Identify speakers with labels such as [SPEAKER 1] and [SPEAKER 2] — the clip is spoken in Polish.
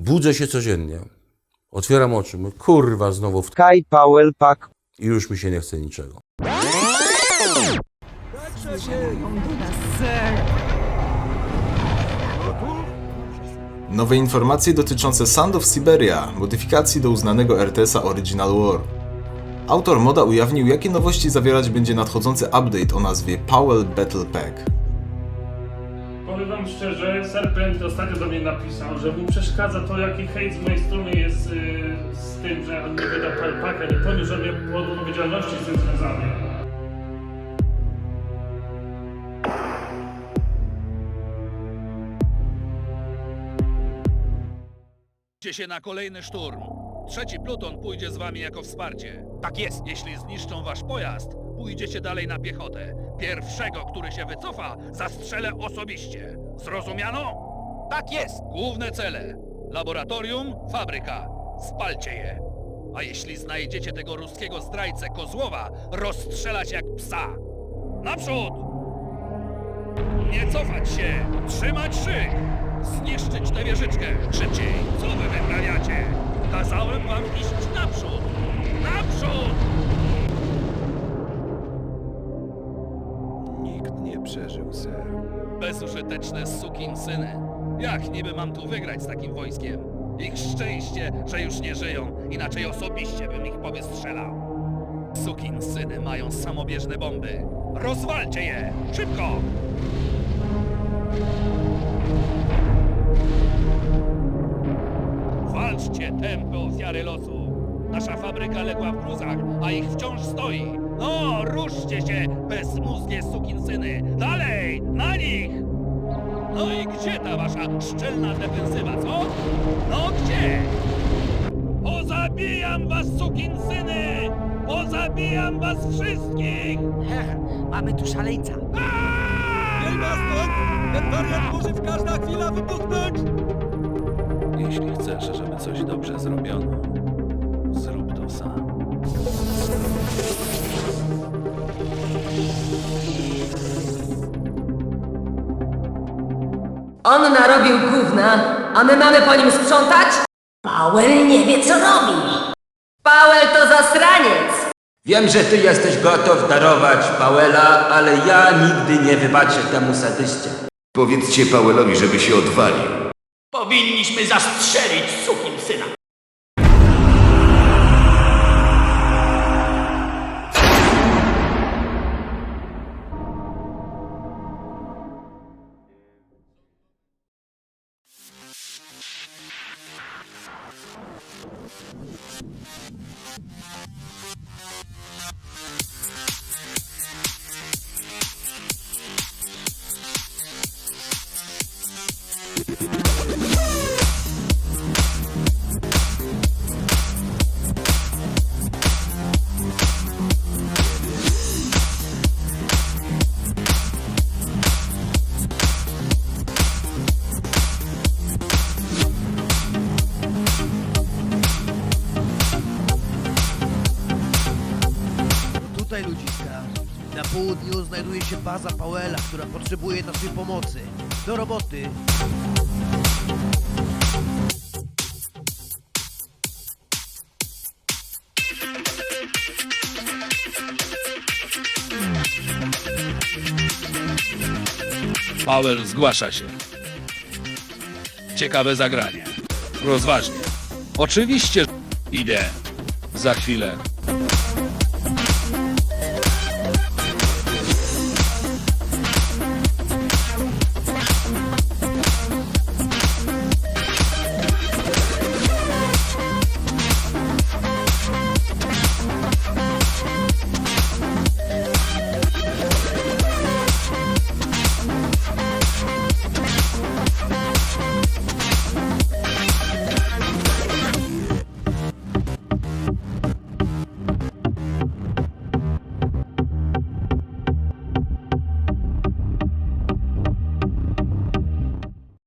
[SPEAKER 1] budzę się codziennie. Otwieram oczy, mówię, kurwa, znowu w...
[SPEAKER 2] Kai Powell Pak
[SPEAKER 1] i już mi się nie chce niczego.
[SPEAKER 3] Nowe informacje dotyczące Sand of Siberia, modyfikacji do uznanego RTS-a Original War. Autor moda ujawnił, jakie nowości zawierać będzie nadchodzący update o nazwie Powell Battle Pack.
[SPEAKER 4] Wam szczerze, Serpent ostatnio do mnie napisał, że mu przeszkadza to, jaki hejt z mojej strony jest y, z tym, że on nie wyda pa- pakę, nie poniósł mnie pod odpowiedzialności z tym związanej.
[SPEAKER 5] Idzie się na kolejny szturm. Trzeci pluton pójdzie z wami jako wsparcie. Tak jest. Jeśli zniszczą wasz pojazd, pójdziecie dalej na piechotę. Pierwszego, który się wycofa, zastrzelę osobiście. Zrozumiano? Tak jest. Główne cele. Laboratorium, fabryka. Spalcie je. A jeśli znajdziecie tego ruskiego zdrajcę Kozłowa, rozstrzelać jak psa. Naprzód! Nie cofać się! Trzymać szyk! Zniszczyć tę wieżyczkę! Szybciej! Co wy wyprawiacie? Kazałem wam iść naprzód! Naprzód!
[SPEAKER 6] Ser.
[SPEAKER 5] Bezużyteczne sukinsyny. Jak niby mam tu wygrać z takim wojskiem? Ich szczęście, że już nie żyją, inaczej osobiście bym ich powystrzelał. Sukinsyny mają samobieżne bomby. Rozwalcie je! Szybko! Walczcie, tępe ofiary losu! Nasza fabryka legła w gruzach, a ich wciąż stoi! No, ruszcie się, bezmózgie sukinsyny! Dalej, na nich! No i gdzie ta wasza szczelna defensywa, co? No gdzie? Pozabijam was, sukinsyny! Pozabijam was wszystkich!
[SPEAKER 7] Mamy tu szaleńca.
[SPEAKER 6] Ten wariat może w każda chwila wybuchnąć!
[SPEAKER 5] Jeśli chcesz, żeby coś dobrze zrobiono,
[SPEAKER 7] On narobił gówna, a my mamy po nim sprzątać? Powell nie wie co robi. Powell to zasraniec.
[SPEAKER 8] Wiem, że ty jesteś gotów darować Pawela, ale ja nigdy nie wybaczę temu sadyście.
[SPEAKER 9] Powiedzcie Powellowi, żeby się odwalił.
[SPEAKER 10] Powinniśmy zastrzelić syna. Thank you.
[SPEAKER 11] Tutaj ludziska. Na południu znajduje się baza Powella, która potrzebuje naszej pomocy. Do roboty.
[SPEAKER 5] Powell zgłasza się. Ciekawe zagranie. Rozważnie. Oczywiście idę. Za chwilę.